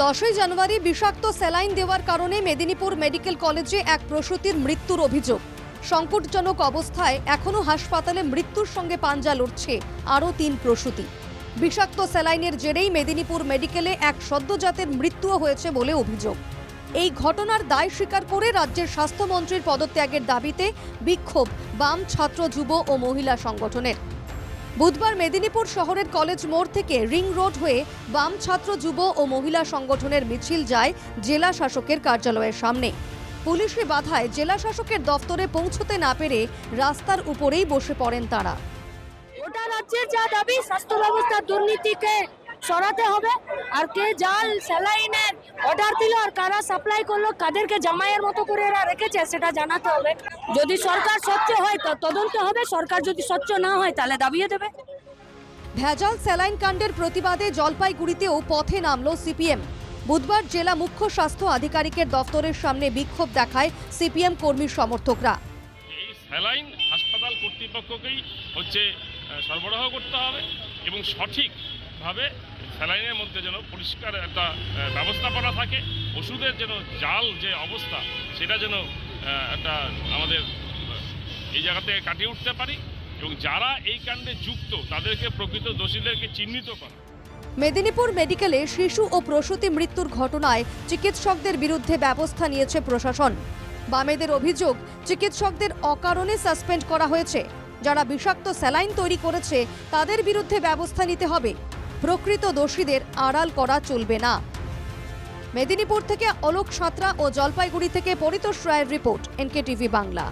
দশই জানুয়ারি বিষাক্ত স্যালাইন দেওয়ার কারণে মেদিনীপুর মেডিকেল কলেজে এক প্রসূতির মৃত্যুর অভিযোগ। সংকটজনক অবস্থায় এখনও হাসপাতালে মৃত্যুর সঙ্গে পাঞ্জা লড়ছে আরও তিন প্রসূতি। বিষাক্ত স্যালাইনের জেরেই মেদিনীপুর মেডিকেলে এক সদ্যজাতের মৃত্যুও হয়েছে বলে অভিযোগ। এই ঘটনার দায় স্বীকার করে রাজ্যের স্বাস্থ্যমন্ত্রীর পদত্যাগের দাবিতে বিক্ষোভ বাম ছাত্র যুব ও মহিলা সংগঠনের। বুধবার মেদিনীপুর শহরের কলেজ মোড় থেকে রিং রোড হয়ে বাম ছাত্র যুব ও মহিলা সংগঠনের মিছিল যায় জেলা শাসকের কার্যালয়ের সামনে। পুলিশে বাধায় জেলা শাসকের দফতরে পৌঁছতে না পেরে রাস্তার উপরেই বসে পড়েন তারা। গোটা রাজ্যের যা দাবি, স্বাস্থ্য ব্যবস্থা, দুর্নীতিকে সরাতে হবে। আর কে জাল স্যালাইনের অর্ডার দিল আর কারা সাপ্লাই করল কাদেরকে জামাইয়ের মতো করে এরা রেখেছে সেটা জানাতে হবে। যদি সরকার স্বচ্ছ হয় তো তদন্ত হবে। সরকার যদি স্বচ্ছ না হয় তাহলে দাবিয়ে দেবে। ভেজাল স্যালাইন কাণ্ডের প্রতিবাদে জলপাইগুড়িতেও পথে নামল সিপিএম। বুধবার জেলা মুখ্য স্বাস্থ্য আধিকারিকের দফতরের সামনে বিক্ষোভ দেখায় সিপিএম কর্মী সমর্থকরা। এই স্যালাইন হাসপাতাল কর্তৃপক্ষকেই হচ্ছে সরবরাহ করতে হবে এবং সঠিকভাবে স্যালাইনের মধ্যে যেন পরিষ্কার একটা ব্যবস্থাপনা থাকে, ওষুধের যেন জাল যে অবস্থা, সেটা যেন একটা আমাদের এই জায়গা থেকে কাটিয়ে উঠতে পারি এবং যারা এই কাণ্ডে যুক্ত, তাদেরকে প্রকৃত দোষীদেরকে চিহ্নিত করা। মেদিনীপুর মেডিকেলে শিশু ও প্রসূতি মৃত্যুর ঘটনায় চিকিৎসকদের বিরুদ্ধে ব্যবস্থা নিয়েছে প্রশাসন। বামেদের অভিযোগ, চিকিৎসকদের অকারণে সাসপেন্ড করা হয়েছে। যারা বিষাক্ত স্যালাইন তৈরি করেছে, তাদের বিরুদ্ধে ব্যবস্থা নিতে হবে। প্রকৃত দোষীদের আড়াল করা চলবে না। মেদিনীপুর থেকে অলোক সাঁতরা ও জলপাইগুড়ি থেকে পরিতোষ রায়ের রিপোর্ট এনকে টিভি বাংলা।